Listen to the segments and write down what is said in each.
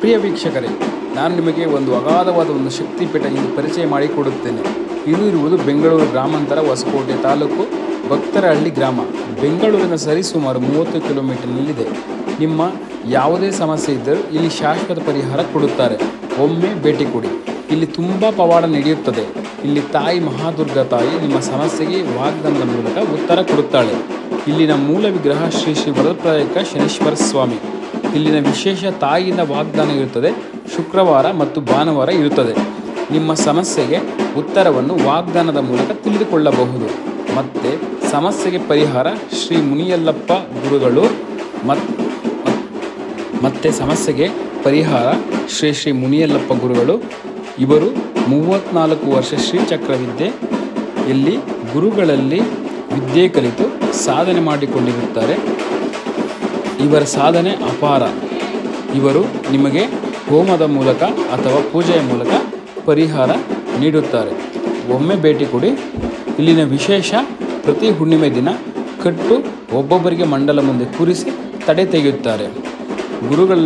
ಪ್ರಿಯ ವೀಕ್ಷಕರೇ, ನಾನು ನಿಮಗೆ ಒಂದು ಅಗಾಧವಾದ ಒಂದು ಶಕ್ತಿಪೀಠ ಎಂದು ಪರಿಚಯ ಮಾಡಿಕೊಡುತ್ತೇನೆ. ಇದು ಇರುವುದು ಬೆಂಗಳೂರು ಗ್ರಾಮಾಂತರ ಹೊಸಕೋಟೆ ತಾಲೂಕು ಭಕ್ತರಹಳ್ಳಿ ಗ್ರಾಮ. ಬೆಂಗಳೂರಿನ ಸರಿಸುಮಾರು ಮೂವತ್ತು ಕಿಲೋಮೀಟರ್ನಲ್ಲಿದೆ. ನಿಮ್ಮ ಯಾವುದೇ ಸಮಸ್ಯೆ ಇದ್ದರೂ ಇಲ್ಲಿ ಶಾಶ್ವತ ಪರಿಹಾರ ಕೊಡುತ್ತಾರೆ. ಒಮ್ಮೆ ಭೇಟಿ ಕೊಡಿ. ಇಲ್ಲಿ ತುಂಬ ಪವಾಡ ನಡೆಯುತ್ತದೆ. ಇಲ್ಲಿ ತಾಯಿ ಮಹಾದುರ್ಗ ತಾಯಿ ನಿಮ್ಮ ಸಮಸ್ಯೆಗೆ ವಾಗ್ದಾನದ ಮೂಲಕ ಉತ್ತರ ಕೊಡುತ್ತಾಳೆ. ಇಲ್ಲಿನ ಮೂಲ ವಿಗ್ರಹ ಶ್ರೀ ಶ್ರೀ ವರಪ್ರದಾಯಕ ಶನೀಶ್ವರ ಸ್ವಾಮಿ. ಇಲ್ಲಿನ ವಿಶೇಷ ತಾಯಿಯಿಂದ ವಾಗ್ದಾನ ಇರುತ್ತದೆ. ಶುಕ್ರವಾರ ಮತ್ತು ಭಾನುವಾರ ಇರುತ್ತದೆ. ನಿಮ್ಮ ಸಮಸ್ಯೆಗೆ ಉತ್ತರವನ್ನು ವಾಗ್ದಾನದ ಮೂಲಕ ತಿಳಿದುಕೊಳ್ಳಬಹುದು. ಮತ್ತು ಸಮಸ್ಯೆಗೆ ಪರಿಹಾರ ಶ್ರೀ ಮುನಿಯಲ್ಲಪ್ಪ ಗುರುಗಳು ಮತ್ತು ಮತ್ತೆ ಸಮಸ್ಯೆಗೆ ಪರಿಹಾರ ಶ್ರೀ ಶ್ರೀ ಮುನಿಯಲ್ಲಪ್ಪ ಗುರುಗಳು. ಇವರು ಮೂವತ್ತ್ನಾಲ್ಕು ವರ್ಷ ಶ್ರೀ ಚಕ್ರವಿದ್ಯೆ ಇಲ್ಲಿ ಗುರುಗಳಲ್ಲಿ ವಿದ್ಯೆ ಕಲಿತು ಸಾಧನೆ ಮಾಡಿಕೊಂಡಿರುತ್ತಾರೆ. ಇವರ ಸಾಧನೆ ಅಪಾರ. ಇವರು ನಿಮಗೆ ಹೋಮದ ಮೂಲಕ ಅಥವಾ ಪೂಜೆಯ ಮೂಲಕ ಪರಿಹಾರ ನೀಡುತ್ತಾರೆ. ಒಮ್ಮೆ ಭೇಟಿ ಕೊಡಿ. ಇಲ್ಲಿನ ವಿಶೇಷ ಪ್ರತಿ ಹುಣ್ಣಿಮೆ ದಿನ ಕಟ್ಟು ಒಬ್ಬೊಬ್ಬರಿಗೆ ಮಂಡಲ ಮುಂದೆ ಕೂರಿಸಿ ತಡೆ ತೆಗೆಯುತ್ತಾರೆ. ಗುರುಗಳ,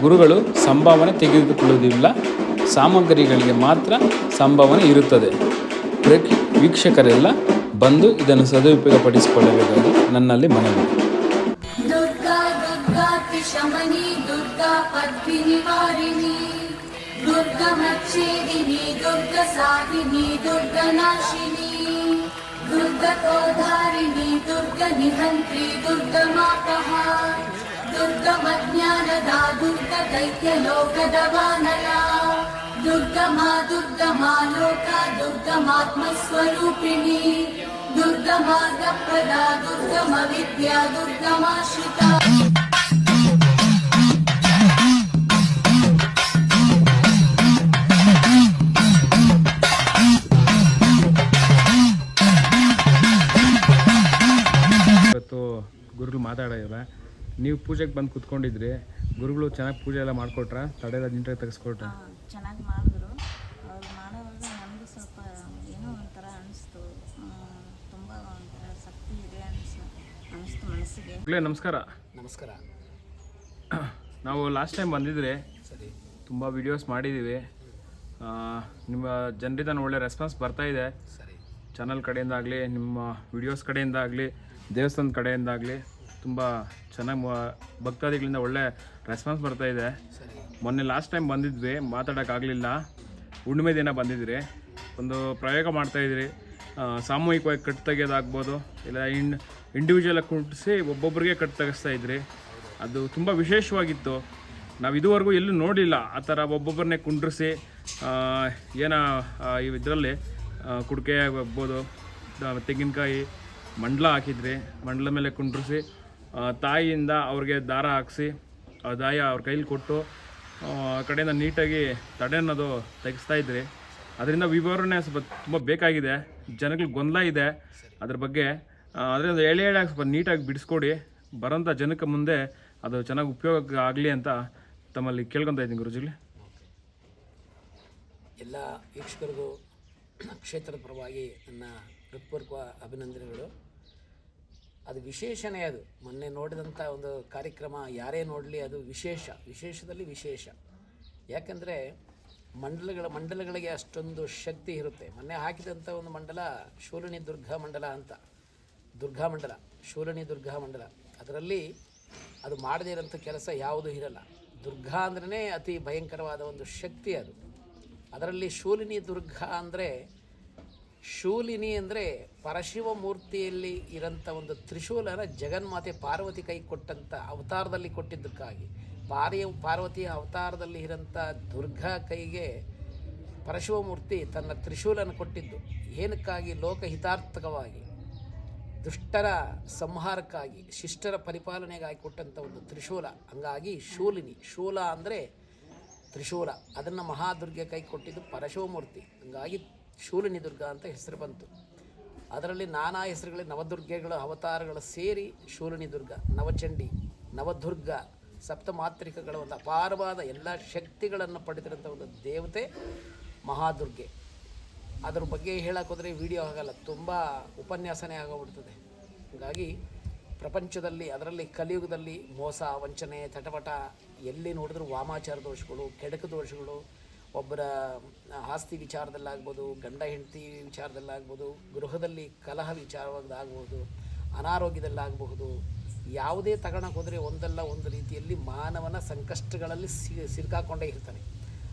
ಗುರುಗಳು ಸಂಭಾವನೆ ತೆಗೆದುಕೊಳ್ಳುವುದಿಲ್ಲ. ಸಾಮಗ್ರಿಗಳಿಗೆ ಮಾತ್ರ ಸಂಭಾವನೆ ಇರುತ್ತದೆ. ಪ್ರತಿ ವೀಕ್ಷಕರೆಲ್ಲ ಬಂದು ಇದನ್ನು ಸದುಪಯೋಗಪಡಿಸಿಕೊಳ್ಳಬೇಕಾಗಿ ನನ್ನಲ್ಲಿ ಮನವಿ శమని దుర్గా పద్మిని వారిని దుర్గమచ్చేదిని దుర్గ సాధిని దుర్గ నాశిని దుర్గతోధారిణి దుర్గ నిహంత్రి దుర్గమాపహ దుర్గమజ్ఞానదా దుర్గ దైత్యలోకదవానల దుర్గమా దుర్గమా లోక దుర్గమాత్మస్వరూపిణి దుర్గమార్గప్రదా దుర్గమ విద్యా దుర్గమాశ్రిత ಮಾತಾಡಿದ್ರೆ ನೀವು ಪೂಜೆಗೆ ಬಂದು ಕುತ್ಕೊಂಡಿದ್ರಿ. ಗುರುಗಳು ಚೆನ್ನಾಗಿ ಪೂಜೆ ಎಲ್ಲ ಮಾಡಿಕೊಟ್ರ? ತಡೆಲ್ಲ ನೀಟಾಗಿ ತೆಗೆಸ್ಕೊಟ್ರ? ಚೆನ್ನಾಗಿ ಮಾಡಿದ್ರು. ಅವ್ರು ಮಾಡೋವಾಗ ನನಗೂ ಸ್ವಲ್ಪ ಏನೋ ಒಂಥರ ಅನಿಸ್ತು. ತುಂಬ ಒಂಥರ ಶಕ್ತಿ ಇದೆ ಅನಿಸ್ತು ಅನಿಸ್ತು ಮನಸ್ಸಿಗೆ. ನಮಸ್ಕಾರ. ನಮಸ್ಕಾರ. ನಾವು ಲಾಸ್ಟ್ ಟೈಮ್ ಬಂದಿದ್ರೆ ಸರಿ. ತುಂಬ ವಿಡಿಯೋಸ್ ಮಾಡಿದ್ದೀವಿ ಆ, ನಿಮ್ಮ ಜನರಿಂದ ಒಳ್ಳೆ ರೆಸ್ಪಾನ್ಸ್ ಬರ್ತಾ ಇದೆ. ಸರಿ. ಚಾನಲ್ ಕಡೆಯಿಂದ ಆಗಲಿ ನಿಮ್ಮ ವಿಡಿಯೋಸ್ ಕಡೆಯಿಂದ ಆಗಲಿ ದೇವಸ್ಥಾನದ ಕಡೆಯಿಂದ ಆಗಲಿ ತುಂಬ ಚೆನ್ನಾಗಿ ಭಕ್ತಾದಿಗಳಿಂದ ಒಳ್ಳೆ ರೆಸ್ಪಾನ್ಸ್ ಬರ್ತಾ ಇದೆ. ಮೊನ್ನೆ ಲಾಸ್ಟ್ ಟೈಮ್ ಬಂದಿದ್ವಿ ಮಾತಾಡೋಕ್ಕಾಗಲಿಲ್ಲ ಹುಣ್ಣಿಮೆ ದಿನ ಬಂದಿದ್ರಿ. ಒಂದು ಪ್ರಯೋಗ ಮಾಡ್ತಾಯಿದ್ರಿ ಸಾಮೂಹಿಕವಾಗಿ ಕಟ್ ತೆಗೆಯೋದಾಗ್ಬೋದು ಇಲ್ಲ ಇನ್ ಇಂಡಿವಿಜುವಲಾಗಿ ಕುಟ್ಟಿಸಿ ಒಬ್ಬೊಬ್ಬರಿಗೆ ಕಟ್ ತೆಗೆಸ್ತಾ ಇದ್ರಿ. ಅದು ತುಂಬ ವಿಶೇಷವಾಗಿತ್ತು. ನಾವು ಇದುವರೆಗೂ ಎಲ್ಲೂ ನೋಡಿಲ್ಲ ಆ ಥರ ಒಬ್ಬೊಬ್ಬರನ್ನೇ ಕುಂಡ್ರಿಸಿ ಏನ ಇದರಲ್ಲಿ ಕುಡಿಕೆ ಆಗ್ಬೋದು ತೆಂಗಿನಕಾಯಿ ಮಂಡಲ ಹಾಕಿದ್ರಿ. ಮಂಡಲ ಮೇಲೆ ಕುಂಡ್ರಿಸಿ ತಾಯಿಯಿಂದ ಅವ್ರಿಗೆ ದಾರ ಹಾಕ್ಸಿ, ಆ, ದಾಯ ಅವ್ರ ಕೈಲಿ ಕೊಟ್ಟು, ಆ ಕಡೆಯಿಂದ ನೀಟಾಗಿ ತಡೆ ಅನ್ನೋದು ತೆಗೆಸ್ತಾ ಇದ್ರಿ. ಅದರಿಂದ ವಿವರಣೆ ಸ್ವಲ್ಪ ತುಂಬ ಬೇಕಾಗಿದೆ. ಜನಗಳಿಗೆ ಗೊಂದಲ ಇದೆ. ಅದ್ರ ಬಗ್ಗೆ ಅದರಿಂದ ಎಳೆ ಎಳೆ ಸ್ವಲ್ಪ ನೀಟಾಗಿ ಬಿಡಿಸ್ಕೊಡಿ. ಬರೋಂಥ ಜನಕ್ಕೆ ಮುಂದೆ ಅದು ಚೆನ್ನಾಗಿ ಉಪಯೋಗ ಆಗಲಿ ಅಂತ ತಮ್ಮಲ್ಲಿ ಕೇಳ್ಕೊತಾ ಇದ್ದೀನಿ ಗುರುಜಿಲಿ ಎಲ್ಲ ವೀಕ್ಷಕರಿಗೂ ಕ್ಷೇತ್ರದ ಪರವಾಗಿ ನನ್ನ ಅಭಿನಂದನೆಗಳು. ಅದು ವಿಶೇಷನೇ ಅದು. ಮೊನ್ನೆ ನೋಡಿದಂಥ ಒಂದು ಕಾರ್ಯಕ್ರಮ ಯಾರೇ ನೋಡಲಿ ಅದು ವಿಶೇಷ, ವಿಶೇಷದಲ್ಲಿ ವಿಶೇಷ. ಯಾಕಂದರೆ ಮಂಡಲಗಳ, ಮಂಡಲಗಳಿಗೆ ಅಷ್ಟೊಂದು ಶಕ್ತಿ ಇರುತ್ತೆ. ಮೊನ್ನೆ ಹಾಕಿದಂಥ ಒಂದು ಮಂಡಲ ಶೂಲಿನಿ ದುರ್ಗಾ ಮಂಡಲ ಅಂತ. ದುರ್ಗಾ ಮಂಡಲ, ಶೂಲಿನಿ ದುರ್ಗಾ ಮಂಡಲ. ಅದರಲ್ಲಿ ಅದು ಮಾಡದೇ ಇರೋಂಥ ಕೆಲಸ ಯಾವುದೂ ಇರಲ್ಲ. ದುರ್ಗಾ ಅಂದ್ರೇ ಅತಿ ಭಯಂಕರವಾದ ಒಂದು ಶಕ್ತಿ ಅದು. ಅದರಲ್ಲಿ ಶೂಲಿನಿ ದುರ್ಗಾ ಅಂದರೆ ಶೂಲಿನಿ ಅಂದರೆ ಪರಶಿವ ಮೂರ್ತಿಯಲ್ಲಿ ಇರೋಂಥ ಒಂದು ತ್ರಿಶೂಲನ ಜಗನ್ಮಾತೆ ಪಾರ್ವತಿ ಕೈ ಕೊಟ್ಟಂಥ ಅವತಾರದಲ್ಲಿ ಕೊಟ್ಟಿದ್ದಕ್ಕಾಗಿ. ಪಾರ್ಯ, ಪಾರ್ವತಿಯ ಅವತಾರದಲ್ಲಿ ಇರೋಂಥ ದುರ್ಗಾ ಕೈಗೆ ಪರಶಿವಮೂರ್ತಿ ತನ್ನ ತ್ರಿಶೂಲನ ಕೊಟ್ಟಿದ್ದು. ಏನಕ್ಕಾಗಿ? ಲೋಕಹಿತಾರ್ಥಕವಾಗಿ ದುಷ್ಟರ ಸಂಹಾರಕ್ಕಾಗಿ, ಶಿಷ್ಟರ ಪರಿಪಾಲನೆಗಾಗಿ ಕೊಟ್ಟಂಥ ಒಂದು ತ್ರಿಶೂಲ. ಹಂಗಾಗಿ ಶೂಲಿನಿ, ಶೂಲ ಅಂದರೆ ತ್ರಿಶೂಲ. ಅದನ್ನು ಮಹಾದುರ್ಗೆ ಕೈ ಕೊಟ್ಟಿದ್ದು ಪರಶಿವಮೂರ್ತಿ ಹಂಗಾಗಿ ಶೂಲಿನಿ ದುರ್ಗ ಅಂತ ಹೆಸರು ಬಂತು. ಅದರಲ್ಲಿ ನಾನಾ ಹೆಸರುಗಳ ನವದುರ್ಗೆಗಳ, ಅವತಾರಗಳು ಸೇರಿ ಶೂಲಿನಿ ದುರ್ಗ, ನವಚಂಡಿ, ನವದುರ್ಗ, ಸಪ್ತಮಾತ್ರಿಕಗಳ ಒಂದು ಅಪಾರವಾದ ಎಲ್ಲ ಶಕ್ತಿಗಳನ್ನು ಪಡೆದಿರುವಂಥ ಒಂದು ದೇವತೆ ಮಹಾದುರ್ಗೆ. ಅದ್ರ ಬಗ್ಗೆ ಹೇಳೋಕ್ಕೋದ್ರೆ ವಿಡಿಯೋ ಆಗಲ್ಲ ತುಂಬ ಉಪನ್ಯಾಸನೇ ಆಗೋಗ್ಬಿಡ್ತದೆ. ಹಾಗಾಗಿ ಪ್ರಪಂಚದಲ್ಲಿ, ಅದರಲ್ಲಿ ಕಲಿಯುಗದಲ್ಲಿ ಮೋಸ, ವಂಚನೆ ತಟಪಟ ಎಲ್ಲಿ ನೋಡಿದ್ರೂ ವಾಮಾಚಾರ ದೋಷಗಳು, ಕೆಡಕು ದೋಷಗಳು ಒಬ್ಬರ ಆಸ್ತಿ ವಿಚಾರದಲ್ಲಾಗ್ಬೋದು, ಗಂಡ ಹೆಂಡತಿ ವಿಚಾರದಲ್ಲಾಗ್ಬೋದು, ಗೃಹದಲ್ಲಿ ಕಲಹ ವಿಚಾರವಾಗಬಹುದು ಅನಾರೋಗ್ಯದಲ್ಲಾಗಬಹುದು, ಯಾವುದೇ ತಗೊಳಕ್ಕೆ ಹೋದರೆ ಒಂದಲ್ಲ ಒಂದು ರೀತಿಯಲ್ಲಿ ಮಾನವನ ಸಂಕಷ್ಟಗಳಲ್ಲಿ ಸಿ ಸಿಲುಕಾಕೊಂಡೇ ಇರ್ತಾನೆ.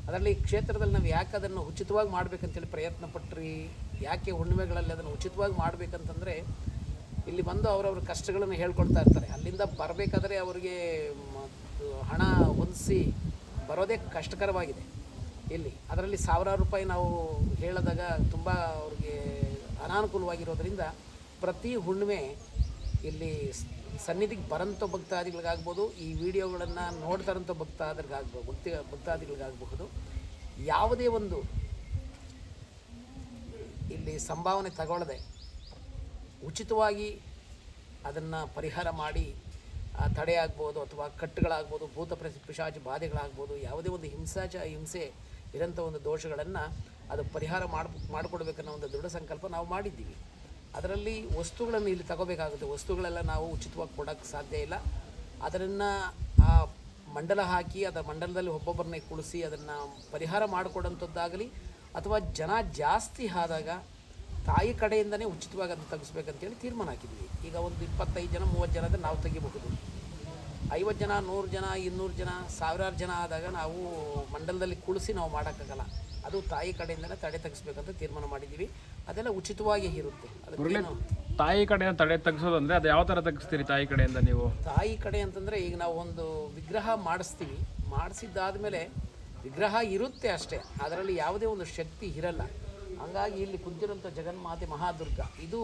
ಅದರಲ್ಲಿ ಈ ಕ್ಷೇತ್ರದಲ್ಲಿ ನಾವು ಯಾಕೆ ಅದನ್ನು ಉಚಿತವಾಗಿ ಮಾಡಬೇಕಂತೇಳಿ ಪ್ರಯತ್ನ ಪಟ್ರಿ ಯಾಕೆ ಹುಣ್ಣಿಮೆಗಳಲ್ಲಿ ಅದನ್ನು ಉಚಿತವಾಗಿ ಮಾಡಬೇಕಂತಂದರೆ, ಇಲ್ಲಿ ಬಂದು ಅವರವ್ರ ಕಷ್ಟಗಳನ್ನು ಹೇಳ್ಕೊಳ್ತಾ ಇರ್ತಾರೆ. ಅಲ್ಲಿಂದ ಬರಬೇಕಾದ್ರೆ ಅವರಿಗೆ ಹಣ ಹೊಂದಿಸಿ ಬರೋದೇ ಕಷ್ಟಕರವಾಗಿದೆ. ಇಲ್ಲಿ ಅದರಲ್ಲಿ ಸಾವಿರಾರು ರೂಪಾಯಿ ನಾವು ಹೇಳಿದಾಗ ತುಂಬ ಅವ್ರಿಗೆ ಅನಾನುಕೂಲವಾಗಿರೋದ್ರಿಂದ ಪ್ರತಿ ಹುಣ್ಣಿಮೆ ಇಲ್ಲಿ ಸನ್ನಿಧಿಗೆ ಬರೋಂಥ ಭಕ್ತಾದಿಗಳಿಗಾಗ್ಬೋದು, ಈ ವಿಡಿಯೋಗಳನ್ನು ನೋಡ್ತಾರಂಥ ಭಕ್ತಾದ್ರಿಗಾಗ್ಬೋದು ಭಕ್ತಿ, ಭಕ್ತಾದಿಗಳಿಗಾಗಬಹುದು. ಯಾವುದೇ ಒಂದು ಇಲ್ಲಿ ಸಂಭಾವನೆ ತಗೊಳ್ಳದೆ ಉಚಿತವಾಗಿ ಅದನ್ನು ಪರಿಹಾರ ಮಾಡಿ ತಡೆ ಆಗ್ಬೋದು ಅಥವಾ ಕಟ್ಟುಗಳಾಗ್ಬೋದು, ಭೂತ ಪ್ರತಿ ಪಿಶಾಚಿ ಬಾಧೆಗಳಾಗ್ಬೋದು, ಯಾವುದೇ ಒಂದು ಹಿಂಸಾಚ, ಹಿಂಸೆ ಇರೋಂಥ ಒಂದು ದೋಷಗಳನ್ನು ಅದು ಪರಿಹಾರ ಮಾಡಿ ಮಾಡಿಕೊಡ್ಬೇಕನ್ನೋ ಒಂದು ದೃಢ ಸಂಕಲ್ಪ ನಾವು ಮಾಡಿದ್ದೀವಿ. ಅದರಲ್ಲಿ ವಸ್ತುಗಳನ್ನು ಇಲ್ಲಿ ತಗೋಬೇಕಾಗುತ್ತೆ. ವಸ್ತುಗಳೆಲ್ಲ ನಾವು ಉಚಿತವಾಗಿ ಕೊಡೋಕ್ಕೆ ಸಾಧ್ಯ ಇಲ್ಲ. ಅದನ್ನು ಆ ಮಂಡಲ ಹಾಕಿ, ಅದರ ಮಂಡಲದಲ್ಲಿ ಒಬ್ಬೊಬ್ಬರನ್ನೇ ಕುಳಿಸಿ ಅದನ್ನು ಪರಿಹಾರ ಮಾಡಿಕೊಡೋಂಥದ್ದಾಗಲಿ ಅಥವಾ ಜನ ಜಾಸ್ತಿ ಆದಾಗ ತಾಯಿ ಕಡೆಯಿಂದನೇ ಉಚಿತವಾಗಿ ಅದನ್ನು ತೆಗೆಸ್ಬೇಕಂತೇಳಿ ತೀರ್ಮಾನ ಹಾಕಿದ್ವಿ ಈಗ ಒಂದು ಇಪ್ಪತ್ತೈದು ಜನ, ಮೂವತ್ತು ಜನ ಆದರೆ ನಾವು ತೆಗಿಬಹುದು. ಐವತ್ತು ಜನ ನೂರು ಜನ ಇನ್ನೂರು ಜನ ಸಾವಿರಾರು ಜನ ಆದಾಗ ನಾವು ಮಂಡಲದಲ್ಲಿ ಕುಳಿಸಿ ನಾವು ಮಾಡೋಕ್ಕಾಗಲ್ಲ. ಅದು ತಾಯಿ ಕಡೆಯಿಂದಲೇ ತಡೆ ತಗ್ಸ್ಬೇಕಂತ ತೀರ್ಮಾನ ಮಾಡಿದ್ದೀವಿ. ಅದೆಲ್ಲ ಉಚಿತವಾಗಿ ಇರುತ್ತೆ. ಅದಕ್ಕೇನು ತಾಯಿ ಕಡೆಯಿಂದ ತಡೆ ತಗ್ಸೋದಂದ್ರೆ ಅಂದ್ರೆ ಅದು ಯಾವ ಥರ ತೆಗಿಸ್ತೀರಿ ತಾಯಿ ಕಡೆಯಿಂದ ನೀವು? ತಾಯಿ ಕಡೆ ಅಂತಂದರೆ ಈಗ ನಾವು ಒಂದು ವಿಗ್ರಹ ಮಾಡಿಸ್ತೀವಿ. ಮಾಡಿಸಿದ್ದಾದಮೇಲೆ ವಿಗ್ರಹ ಇರುತ್ತೆ ಅಷ್ಟೇ. ಅದರಲ್ಲಿ ಯಾವುದೇ ಒಂದು ಶಕ್ತಿ ಇರಲ್ಲ. ಹಂಗಾಗಿ ಇಲ್ಲಿ ಕುಂತಿರುವಂಥ ಜಗನ್ಮಾತೆ ಮಹಾದುರ್ಗ. ಇದು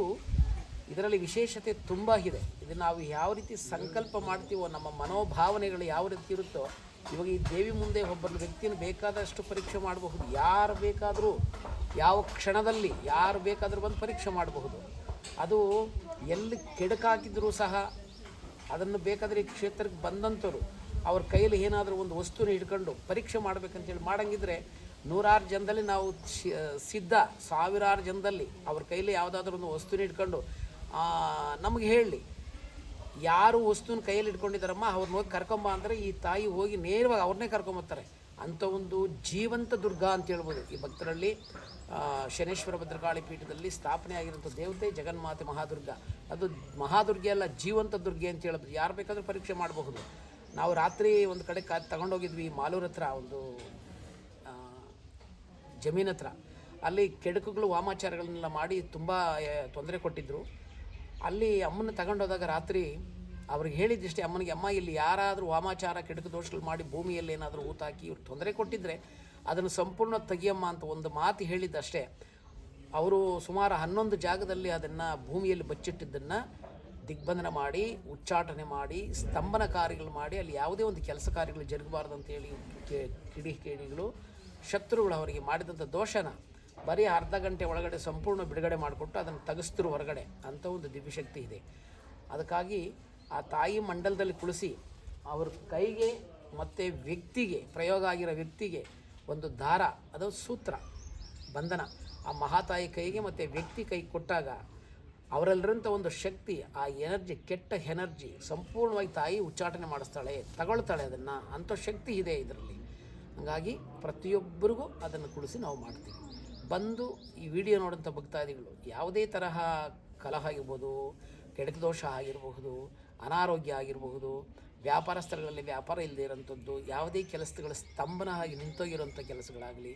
ಇದರಲ್ಲಿ ವಿಶೇಷತೆ ತುಂಬ ಇದೆ. ಇದು ನಾವು ಯಾವ ರೀತಿ ಸಂಕಲ್ಪ ಮಾಡ್ತೀವೋ, ನಮ್ಮ ಮನೋಭಾವನೆಗಳು ಯಾವ ರೀತಿ ಇರುತ್ತೋ, ಇವಾಗ ಈ ದೇವಿ ಮುಂದೆ ಒಬ್ಬರ ವ್ಯಕ್ತಿಯನ್ನು ಬೇಕಾದಷ್ಟು ಪರೀಕ್ಷೆ ಮಾಡಬಹುದು. ಯಾರು ಬೇಕಾದರೂ, ಯಾವ ಕ್ಷಣದಲ್ಲಿ ಯಾರು ಬೇಕಾದರೂ ಬಂದು ಪರೀಕ್ಷೆ ಮಾಡಬಹುದು. ಅದು ಎಲ್ಲಿ ಕೆಡಕಾಕಿದ್ರೂ ಸಹ ಅದನ್ನು ಬೇಕಾದರೆ ಈ ಕ್ಷೇತ್ರಕ್ಕೆ ಬಂದಂಥವ್ರು, ಅವ್ರ ಕೈಯಲ್ಲಿ ಏನಾದರೂ ಒಂದು ವಸ್ತುನ ಹಿಡ್ಕೊಂಡು ಪರೀಕ್ಷೆ ಮಾಡಬೇಕಂತೇಳಿ ಮಾಡಂಗಿದ್ರೆ, ನೂರಾರು ಜನದಲ್ಲಿ ನಾವು ಸಿದ್ಧ, ಸಾವಿರಾರು ಜನದಲ್ಲಿ ಅವ್ರ ಕೈಯಲ್ಲಿ ಯಾವುದಾದ್ರೂ ಒಂದು ವಸ್ತುನ ಹಿಡ್ಕೊಂಡು ನಮಗೆ ಹೇಳಿ. ಯಾರು ವಸ್ತುನ ಕೈಯಲ್ಲಿ ಇಟ್ಕೊಂಡಿದ್ದಾರಮ್ಮ ಅವ್ರನ್ನ ಹೋಗಿ ಕರ್ಕೊಂಬ ಅಂದರೆ ಈ ತಾಯಿ ಹೋಗಿ ನೇರವಾಗಿ ಅವ್ರನ್ನೇ ಕರ್ಕೊಂಬರ್ತಾರೆ ಅಂಥ ಒಂದು ಜೀವಂತ ದುರ್ಗಾ ಅಂತ ಹೇಳ್ಬೋದು. ಈ ಭಕ್ತರಲ್ಲಿ ಶನೇಶ್ವರ ಭದ್ರಕಾಳಿ ಪೀಠದಲ್ಲಿ ಸ್ಥಾಪನೆ ಆಗಿರುವಂಥ ದೇವತೆ ಜಗನ್ಮಾತೆ ಮಹಾದುರ್ಗ. ಅದು ಮಹಾದುರ್ಗೆ ಅಲ್ಲ, ಜೀವಂತ ದುರ್ಗೆ ಅಂತ ಹೇಳ್ಬೋದು ಯಾರು ಬೇಕಾದರೂ ಪರೀಕ್ಷೆ ಮಾಡಬಹುದು. ನಾವು ರಾತ್ರಿ ಒಂದು ಕಡೆ ಕ, ತಗೊಂಡೋಗಿದ್ವಿ ಮಾಲೂರ ಹತ್ರ, ಒಂದು ಜಮೀನ್ ಹತ್ರ. ಅಲ್ಲಿ ಕೆಡಕುಗಳು ವಾಮಾಚಾರಗಳನ್ನೆಲ್ಲ ಮಾಡಿ ತುಂಬ ತೊಂದರೆ ಕೊಟ್ಟಿದ್ದರು ಅಲ್ಲಿ ಅಮ್ಮನ ತಗೊಂಡೋದಾಗ ರಾತ್ರಿ ಅವ್ರಿಗೆ ಹೇಳಿದ್ದಿಷ್ಟೇ, ಅಮ್ಮನಿಗೆ ಅಮ್ಮ, ಇಲ್ಲಿ ಯಾರಾದರೂ ವಾಮಾಚಾರ, ಕೆಡಕು ದೋಷಗಳು ಮಾಡಿ ಭೂಮಿಯಲ್ಲಿ ಏನಾದರೂ ಊತಾಕಿ ಇವ್ರು ತೊಂದರೆ ಕೊಟ್ಟಿದ್ದರೆ ಅದನ್ನು ಸಂಪೂರ್ಣ ತೆಗಿಯಮ್ಮ ಅಂತ ಒಂದು ಮಾತು ಹೇಳಿದ್ದಷ್ಟೇ. ಅವರು ಸುಮಾರು ಹನ್ನೊಂದು ಜಾಗದಲ್ಲಿ ಅದನ್ನು ಭೂಮಿಯಲ್ಲಿ ಬಚ್ಚಿಟ್ಟಿದ್ದನ್ನು ದಿಗ್ಬಂಧನ ಮಾಡಿ, ಉಚ್ಚಾಟನೆ ಮಾಡಿ, ಸ್ತಂಭನ ಕಾರ್ಯಗಳು ಮಾಡಿ, ಅಲ್ಲಿ ಯಾವುದೇ ಒಂದು ಕೆಲಸ ಕಾರ್ಯಗಳು ಜರುಗಬಾರ್ದು ಅಂತೇಳಿ ಕಿಡಿ ಕೇಡಿಗಳು, ಶತ್ರುಗಳು ಅವರಿಗೆ ಮಾಡಿದಂಥ ದೋಷನ ಬರೀ ಅರ್ಧ ಗಂಟೆ ಒಳಗಡೆ ಸಂಪೂರ್ಣ ಬಿಡುಗಡೆ ಮಾಡಿಕೊಟ್ಟು ಅದನ್ನು ತೆಗೆಸ್ತಿರು ಹೊರಗಡೆ ಅಂಥ ಒಂದು ದಿವ್ಯಶಕ್ತಿ ಇದೆ. ಅದಕ್ಕಾಗಿ ಆ ತಾಯಿ ಮಂಡಲದಲ್ಲಿ ಕುಳಿಸಿ ಅವ್ರ ಕೈಗೆ ಮತ್ತು ವ್ಯಕ್ತಿಗೆ, ಪ್ರಯೋಗ ಆಗಿರೋ ವ್ಯಕ್ತಿಗೆ ಒಂದು ದಾರ, ಅದು ಸೂತ್ರ, ಬಂಧನ. ಆ ಮಹಾತಾಯಿ ಕೈಗೆ ಮತ್ತು ವ್ಯಕ್ತಿ ಕೈ ಕೊಟ್ಟಾಗ ಅವರೆಲ್ಲರಂಥ ಒಂದು ಶಕ್ತಿ, ಆ ಎನರ್ಜಿ, ಕೆಟ್ಟ ಎನರ್ಜಿ ಸಂಪೂರ್ಣವಾಗಿ ತಾಯಿ ಉಚ್ಚಾಟನೆ ಮಾಡಿಸ್ತಾಳೆ, ತಗೊಳ್ತಾಳೆ ಅದನ್ನು. ಅಂಥ ಶಕ್ತಿ ಇದೆ ಇದರಲ್ಲಿ. ಹಾಗಾಗಿ ಪ್ರತಿಯೊಬ್ಬರಿಗೂ ಅದನ್ನು ಕುಳಿಸಿ ನಾವು ಮಾಡ್ತೀವಿ. ಬಂದು ಈ ವಿಡಿಯೋ ನೋಡೋಂಥ ಭಕ್ತಾದಿಗಳು ಯಾವುದೇ ತರಹ ಕಲಹ ಆಗಿರ್ಬೋದು ಕೆಡಕ ದೋಷ ಆಗಿರಬಹುದು ಅನಾರೋಗ್ಯ ಆಗಿರಬಹುದು ವ್ಯಾಪಾರ ಸ್ಥಳಗಳಲ್ಲಿ ವ್ಯಾಪಾರ ಇಲ್ಲದೇ ಇರೋಂಥದ್ದು ಯಾವುದೇ ಕೆಲಸಗಳ ಸ್ತಂಭನ ಆಗಿ ನಿಂತೋಗಿರೋಂಥ ಕೆಲಸಗಳಾಗಲಿ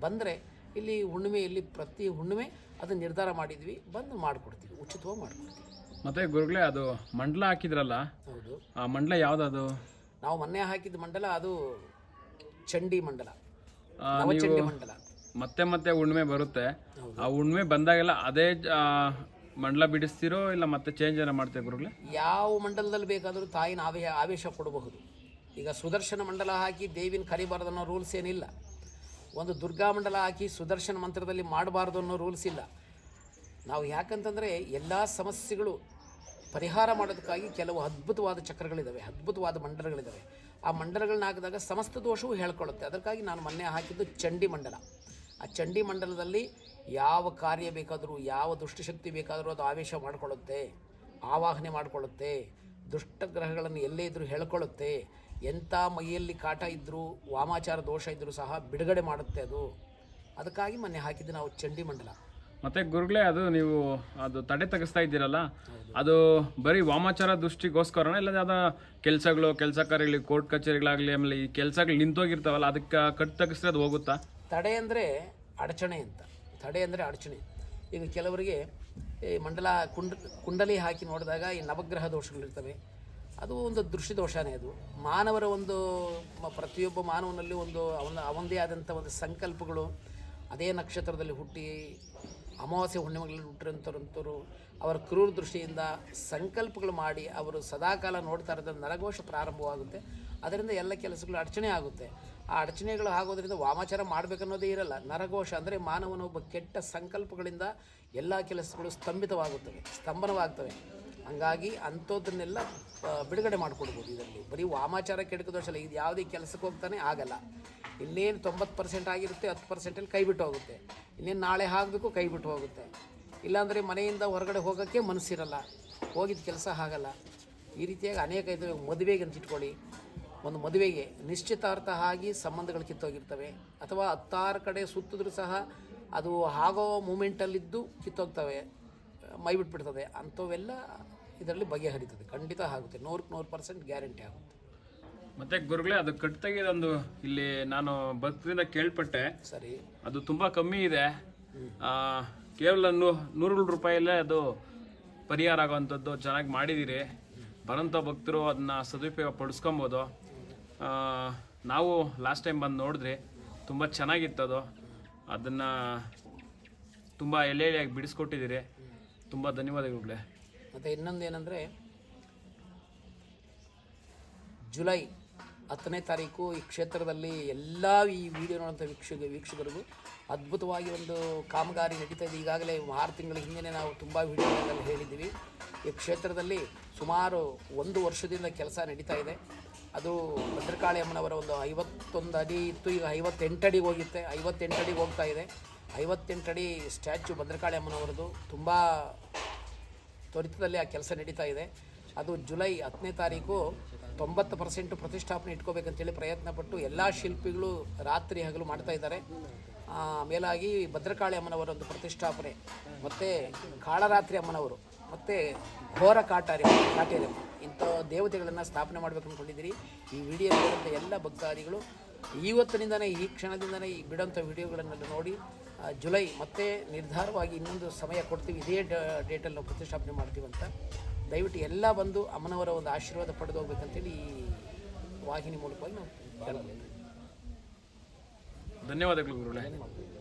ಬಂದರೆ ಇಲ್ಲಿ ಹುಣ್ಣಿಮೆಯಲ್ಲಿ ಪ್ರತಿ ಹುಣ್ಣಿಮೆ ಅದನ್ನು ನಿರ್ಧಾರ ಮಾಡಿದ್ವಿ ಬಂದು ಮಾಡಿಕೊಡ್ತೀವಿ ಉಚಿತವಾಗಿ ಮಾಡಿಕೊಡ್ತೀವಿ. ಮತ್ತೆ ಗುರುಗಳೇ ಅದು ಮಂಡಲ ಹಾಕಿದ್ರಲ್ಲ ಹೌದು. ಆ ಮಂಡಲ ಯಾವ್ದದು? ನಾವು ಮೊನ್ನೆ ಹಾಕಿದ ಮಂಡಲ ಅದು ಚಂಡಿ ಮಂಡಲ. ಚಂಡಿ ನವಚಂಡಿ ಮಂಡಲ ಮತ್ತೆ ಮತ್ತೆ ಹುಣ್ಣಿಮೆ ಬರುತ್ತೆ. ಆ ಹುಣ್ಣಿಮೆ ಬಂದಾಗೆಲ್ಲ ಅದೇ ಮಂಡಲ ಬಿಡಿಸ್ತಿರೋ ಇಲ್ಲ ಮತ್ತೆ ಚೇಂಜ್ ಏನೋ ಗುರುಗಳೇ? ಯಾವ ಮಂಡಲದಲ್ಲಿ ಬೇಕಾದರೂ ತಾಯಿನ ಆವೇಶ ಆವೇಶ ಕೊಡಬಹುದು. ಈಗ ಸುದರ್ಶನ ಮಂಡಲ ಹಾಕಿ ದೇವಿನ ಕರಿಬಾರ್ದು ಅನ್ನೋ ರೂಲ್ಸ್ ಏನಿಲ್ಲ. ಒಂದು ದುರ್ಗಾ ಮಂಡಲ ಹಾಕಿ ಸುದರ್ಶನ ಮಂತ್ರದಲ್ಲಿ ಮಾಡಬಾರ್ದು ಅನ್ನೋ ರೂಲ್ಸ್ ಇಲ್ಲ. ನಾವು ಯಾಕಂತಂದರೆ ಎಲ್ಲ ಸಮಸ್ಯೆಗಳು ಪರಿಹಾರ ಮಾಡೋದಕ್ಕಾಗಿ ಕೆಲವು ಅದ್ಭುತವಾದ ಚಕ್ರಗಳಿದ್ದಾವೆ ಅದ್ಭುತವಾದ ಮಂಡಲಗಳಿದ್ದಾವೆ ಆ ಮಂಡಲಗಳನ್ನ ಹಾಕಿದಾಗ ಸಮಸ್ತ ದೋಷವೂ ಹೇಳ್ಕೊಳ್ಳುತ್ತೆ ಅದಕ್ಕಾಗಿ ನಾನು ಮೊನ್ನೆ ಹಾಕಿದ್ದು ಚಂಡಿ ಮಂಡಲ. ಆ ಚಂಡಿ ಮಂಡಲದಲ್ಲಿ ಯಾವ ಕಾರ್ಯ ಬೇಕಾದರೂ ಯಾವ ದುಷ್ಟಶಕ್ತಿ ಬೇಕಾದರೂ ಅದು ಆವೇಶ ಮಾಡಿಕೊಳ್ಳುತ್ತೆ ಆವಾಹನೆ ಮಾಡಿಕೊಳ್ಳುತ್ತೆ ದುಷ್ಟಗ್ರಹಗಳನ್ನು ಎಲ್ಲೇ ಇದ್ದರೂ ಹೇಳ್ಕೊಳ್ಳುತ್ತೆ ಎಂಥ ಮೈಯಲ್ಲಿ ಕಾಟ ಇದ್ದರೂ ವಾಮಾಚಾರ ದೋಷ ಇದ್ದರೂ ಸಹ ಬಿಡುಗಡೆ ಮಾಡುತ್ತೆ ಅದು. ಅದಕ್ಕಾಗಿ ಮೊನ್ನೆ ಹಾಕಿದ್ದು ನಾವು ಚಂಡಿ ಮಂಡಲ. ಮತ್ತೆ ಗುರುಗಳೇ ಅದು ನೀವು ಅದು ತಡೆ ತಗಿಸ್ತಾ ಇದ್ದೀರಲ್ಲ ಅದು ಬರೀ ವಾಮಾಚಾರ ದೃಷ್ಟಿಗೋಸ್ಕರನ ಇಲ್ಲ ಅದ ಕೆಲಸಗಳು ಕೆಲಸ ಕಾರ್ಯಗಳಿಗೆ ಕೋರ್ಟ್ ಕಚೇರಿಗಳಾಗಲಿ ಆಮೇಲೆ ಈ ಕೆಲಸಗಳು ನಿಂತೋಗಿರ್ತಾವಲ್ಲ ಅದಕ್ಕೆ ಕಟ್ ತೆಗೆಸ್ರೆ ಅದು ಹೋಗುತ್ತಾ? ತಡೆ ಅಂದರೆ ಅಡಚಣೆ ಅಂತ. ತಡೆ ಅಂದರೆ ಅಡಚಣೆ. ಈಗ ಕೆಲವರಿಗೆ ಈ ಮಂಡಲ ಕುಂಡ, ಕುಂಡಲಿ ಹಾಕಿ ನೋಡಿದಾಗ ಈ ನವಗ್ರಹ ದೋಷಗಳಿರ್ತವೆ ಅದು ಒಂದು ದೃಷ್ಟಿದೋಷನೇ ಅದು. ಮಾನವರ ಒಂದು ಪ್ರತಿಯೊಬ್ಬ ಮಾನವನಲ್ಲಿ ಒಂದು ಅವನ ಅವನದೇ ಆದಂಥ ಒಂದು ಸಂಕಲ್ಪಗಳು. ಅದೇ ನಕ್ಷತ್ರದಲ್ಲಿ ಹುಟ್ಟಿ ಅಮಾವಾಸ್ಯೆ ಹುಣ್ಣಿಮೆಗಳಲ್ಲಿ ಹುಟ್ಟಿರೋಂಥವ್ರಂಥವ್ರು ಅವರ ಕ್ರೂರ ದೃಷ್ಟಿಯಿಂದ ಸಂಕಲ್ಪಗಳು ಮಾಡಿ ಅವರು ಸದಾಕಾಲ ನೋಡ್ತಾ ಇರೋದ್ರ ನರಘೋಷ ಪ್ರಾರಂಭವಾಗುತ್ತೆ. ಅದರಿಂದ ಎಲ್ಲ ಕೆಲಸಗಳು ಅಡಚಣೆ ಆಗುತ್ತೆ. ಆ ಅಡಚಣೆಗಳು ಆಗೋದ್ರಿಂದ ವಾಮಾಚಾರ ಮಾಡಬೇಕನ್ನೋದೇ ಇರಲ್ಲ. ನರಘೋಷ ಅಂದರೆ ಮಾನವನ ಒಬ್ಬ ಕೆಟ್ಟ ಸಂಕಲ್ಪಗಳಿಂದ ಎಲ್ಲ ಕೆಲಸಗಳು ಸ್ತಂಭಿತವಾಗುತ್ತವೆ, ಸ್ತಂಭನವಾಗ್ತವೆ. ಹಂಗಾಗಿ ಅಂಥದ್ದನ್ನೆಲ್ಲ ಬಿಡುಗಡೆ ಮಾಡಿಕೊಡ್ಬೋದು ಇದರಲ್ಲಿ. ಬರೀ ವಾಮಾಚಾರ ಕೆಡಕ ದೋಷ ಅಲ್ಲ, ಇದು ಯಾವುದೇ ಕೆಲಸಕ್ಕೆ ಹೋಗ್ತಾನೆ ಆಗಲ್ಲ. ಇನ್ನೇನು ತೊಂಬತ್ತು ಪರ್ಸೆಂಟ್ ಆಗಿರುತ್ತೆ, ಹತ್ತು ಪರ್ಸೆಂಟಲ್ಲಿ ಕೈ ಬಿಟ್ಟು ಹೋಗುತ್ತೆ. ಇನ್ನೇನು ನಾಳೆ ಆಗಬೇಕು ಕೈ ಬಿಟ್ಟು ಹೋಗುತ್ತೆ. ಇಲ್ಲಾಂದರೆ ಮನೆಯಿಂದ ಹೊರಗಡೆ ಹೋಗೋಕ್ಕೆ ಮನಸ್ಸಿರಲ್ಲ. ಹೋಗಿದ್ದ ಕೆಲಸ ಆಗಲ್ಲ. ಈ ರೀತಿಯಾಗಿ ಅನೇಕ ಇದು ಮದುವೆಗೆ ಅಂತ ಇಟ್ಕೊಳ್ಳಿ ಒಂದು ಮದುವೆಗೆ ನಿಶ್ಚಿತಾರ್ಥ ಆಗಿ ಸಂಬಂಧಗಳು ಕಿತ್ತೋಗಿರ್ತವೆ. ಅಥವಾ ಹತ್ತಾರು ಕಡೆ ಸುತ್ತಿದ್ರೂ ಸಹ ಅದು ಆಗೋ ಮೂಮೆಂಟಲ್ಲಿದ್ದು ಕಿತ್ತೋಗ್ತವೆ ಮೈ ಬಿಟ್ಬಿಡ್ತದೆ. ಅಂಥವೆಲ್ಲ ಇದರಲ್ಲಿ ಬಗೆಹರಿತದೆ. ಖಂಡಿತ ಆಗುತ್ತೆ. ನೂರಕ್ಕೆ ನೂರು ಪರ್ಸೆಂಟ್ ಗ್ಯಾರಂಟಿ ಆಗುತ್ತೆ. ಮತ್ತೆ ಗುರುಗಳೇ ಅದು ಕಟ್ ತೆಗೆಯೋದೊಂದು ಇಲ್ಲಿ ನಾನು ಭಕ್ತರಿಂದ ಕೇಳ್ಪಟ್ಟೆ. ಸರಿ. ಅದು ತುಂಬ ಕಮ್ಮಿ ಇದೆ. ಕೇವಲ ನೂ ನೂರು ರೂಪಾಯಲ್ಲೇ ಅದು ಪರಿಹಾರ ಆಗುವಂಥದ್ದು ಚೆನ್ನಾಗಿ ಮಾಡಿದ್ದೀರಿ. ಬರೋಂಥ ಭಕ್ತರು ಅದನ್ನ ಸದುಪಯೋಗ ಪಡಿಸ್ಕೊಬೋದು. ನಾವು ಲಾಸ್ಟ್ ಟೈಮ್ ಬಂದು ನೋಡಿದ್ರಿ ತುಂಬ ಚೆನ್ನಾಗಿತ್ತು ಅದು. ಅದನ್ನು ತುಂಬ ಎಲೆ ಎಳೆಯಾಗಿ ಬಿಡಿಸ್ಕೊಟ್ಟಿದ್ದೀರಿ. ತುಂಬ ಧನ್ಯವಾದಗಳು ಮತ್ತು ಇನ್ನೊಂದು ಏನಂದರೆ, ಜುಲೈ ಹತ್ತನೇ ತಾರೀಕು ಈ ಕ್ಷೇತ್ರದಲ್ಲಿ ಎಲ್ಲ ಈ ವಿಡಿಯೋ ನೋಡುವಂಥ ವೀಕ್ಷಕ, ವೀಕ್ಷಕರಿಗೂ ಅದ್ಭುತವಾಗಿ ಒಂದು ಕಾಮಗಾರಿ ನಡೀತಾ ಇದೆ. ಈಗಾಗಲೇ ಆರು ತಿಂಗಳ ಹಿಂದೆ ನಾವು ತುಂಬ ವಿಡಿಯೋಗಳಲ್ಲಿ ಹೇಳಿದ್ದೀವಿ. ಈ ಕ್ಷೇತ್ರದಲ್ಲಿ ಸುಮಾರು ಒಂದು ವರ್ಷದಿಂದ ಕೆಲಸ ನಡೀತಾ ಇದೆ. ಅದು ಭದ್ರಕಾಳಿ ಅಮ್ಮನವರ ಒಂದು ಐವತ್ತೊಂದು ಅಡಿ ಇತ್ತು, ಈಗ ಐವತ್ತೆಂಟು ಅಡಿಗೆ ಹೋಗಿತ್ತೆ. ಐವತ್ತೆಂಟು ಅಡಿಗೆ ಹೋಗ್ತಾ ಇದೆ. ಐವತ್ತೆಂಟು ಅಡಿ ಸ್ಟ್ಯಾಚ್ಯು ಭದ್ರಕಾಳಿ ಅಮ್ಮನವರದು. ತುಂಬ ತ್ವರಿತದಲ್ಲಿ ಆ ಕೆಲಸ ನಡೀತಾ ಇದೆ. ಅದು ಜುಲೈ ಹತ್ತನೇ ತಾರೀಕು ತೊಂಬತ್ತು ಪರ್ಸೆಂಟ್ ಪ್ರತಿಷ್ಠಾಪನೆ ಇಟ್ಕೋಬೇಕಂತೇಳಿ ಪ್ರಯತ್ನ ಪಟ್ಟು ಎಲ್ಲ ಶಿಲ್ಪಿಗಳು ರಾತ್ರಿ ಹಗಲು ಮಾಡ್ತಾ ಇದ್ದಾರೆ. ಮೇಲಾಗಿ ಭದ್ರಕಾಳಿ ಅಮ್ಮನವರ ಒಂದು ಪ್ರತಿಷ್ಠಾಪನೆ, ಮತ್ತು ಕಾಳರಾತ್ರಿ ಅಮ್ಮನವರು, ಮತ್ತು ಘೋರ ಕಾಟಾರಿ ಕಾಟೇರಮ್ಮ ಇಂಥ ದೇವತೆಗಳನ್ನು ಸ್ಥಾಪನೆ ಮಾಡಬೇಕು ಅಂದ್ಕೊಂಡಿದ್ದೀರಿ ಈ ವಿಡಿಯೋ ನೋಡಿದಂಥ ಎಲ್ಲ ಭಕ್ತಾದಿಗಳು ಇವತ್ತಿನಿಂದನೇ ಈ ಕ್ಷಣದಿಂದನೇ ಈ ಬಿಡೋಂಥ ವಿಡಿಯೋಗಳನ್ನೆಲ್ಲ ನೋಡಿ ಜುಲೈ ಮತ್ತೆ ನಿರ್ಧಾರವಾಗಿ ಇನ್ನೊಂದು ಸಮಯ ಕೊಡ್ತೀವಿ. ಇದೇ ಡೇಟಲ್ಲಿ ನಾವು ಪ್ರತಿಷ್ಠಾಪನೆ ಮಾಡ್ತೀವಂತ ಅಂತ. ದಯವಿಟ್ಟು ಎಲ್ಲ ಬಂದು ಅಮ್ಮನವರ ಒಂದು ಆಶೀರ್ವಾದ ಪಡೆದು ಹೋಗ್ಬೇಕಂತೇಳಿ ಈ ವಾಹಿನಿ ಮೂಲಕವಾಗಿ ನಾವು ಧನ್ಯವಾದಗಳು ಗುರುಗಳೇ. ಧನ್ಯವಾದಗಳು.